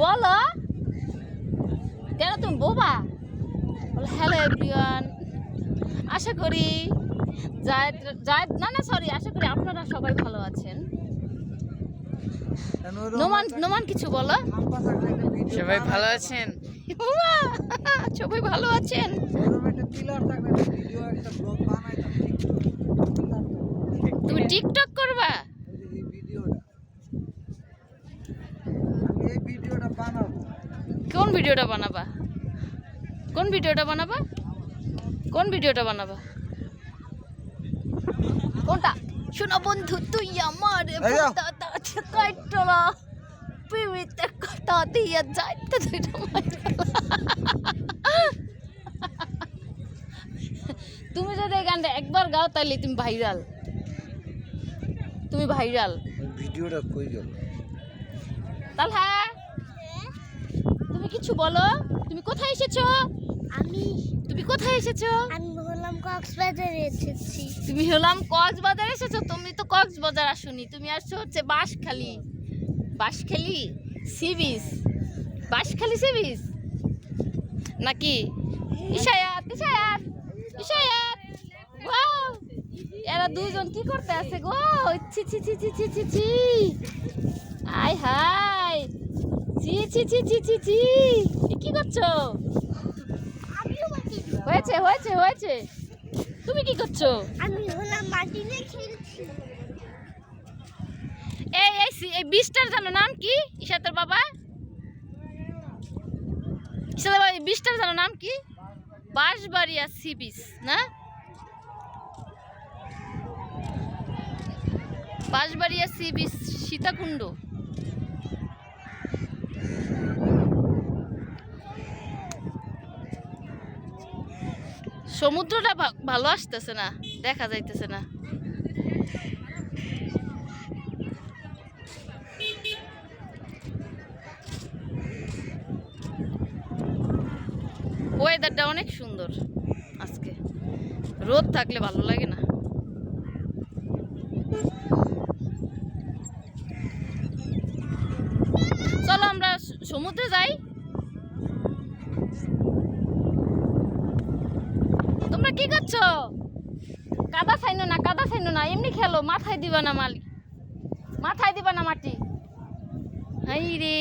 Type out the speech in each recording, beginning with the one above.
বলো। কেন তুমি বোবা? হ্যালো এভরিওয়ান আশা করি জায়দ জায়দ না না সরি আশা করি আপনারা সবাই ভালো আছেন। নোমান নোমান কিছু বলো। সবাই ভালো আছেন? সবাই ভালো আছেন? তুমি টিকটক কোন ভিডিওটা বানাবা? কোন ভিডিওটা বানাবা? কোন ভিডিওটা বানাবা? কোনটা? শোনো বন্ধু তুই আমার। কাটলা। কথা দিয়ে যাইতে দুইটা তুমি যদি এই গানটা একবার গাও তাহলে তুমি ভাইরাল। তুমি ভাইরাল। ভিডিওটা কই গেল? তাহলে হ্যাঁ কিছু বলো? তুমি কোথায় এসেছ? আমি তুমি কোথায় এসেছ? আমি হলাম কক্সবাজারে এসেছি। তুমি হলাম কক্সবাজার এসেছ? তুমি তো কক্সবাজার আসোনি। তুমি আসছো হচ্ছে Banshkhali. Banshkhali sea beach Banshkhali sea beach নাকি? ইশায়াত ইশায়াত ইশায়াত। ওয়াও! এরা দুইজন কি করতে আছে গো? ছি ছি ছি ছি ছি ছি ছি। আয় হাই ছি ছি ছি ছি ছি ছি। কি করছ? হয়েছে হয়েছে হয়েছে। তুমি কি করছ? আমি হলাম মাটিতে খেলছি। এই এই এই বীজটার জানো নাম কি? ইশাতের বাবা? ইশাতের বাবা এই বীজটার জানো নাম কি? বাঁশবাড়িয়া সি বিচ না? Banshbaria sea beach Sitakunda. সমুদ্রটা ভালো আসতেছে না, দেখা যাইতেছে না। ওয়েদারটা অনেক সুন্দর আজকে। রোদ থাকলে ভালো লাগে না চলো আমরা স- সমুদ্রে যাই। তোমরা কি করছ? কাদা ছাইনো না, কাদা ছাইনো না, এমনি খেলো, মাথায় দিবা না মালি। মাথায় দিবা না মাটি। হাই রে।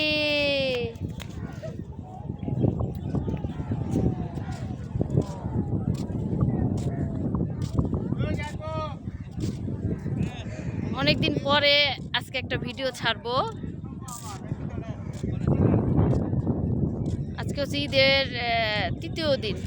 অনেকদিন পরে আজকে একটা ভিডিও ছাড়বো। আজকে হচ্ছে ঈদের তৃতীয় দিন।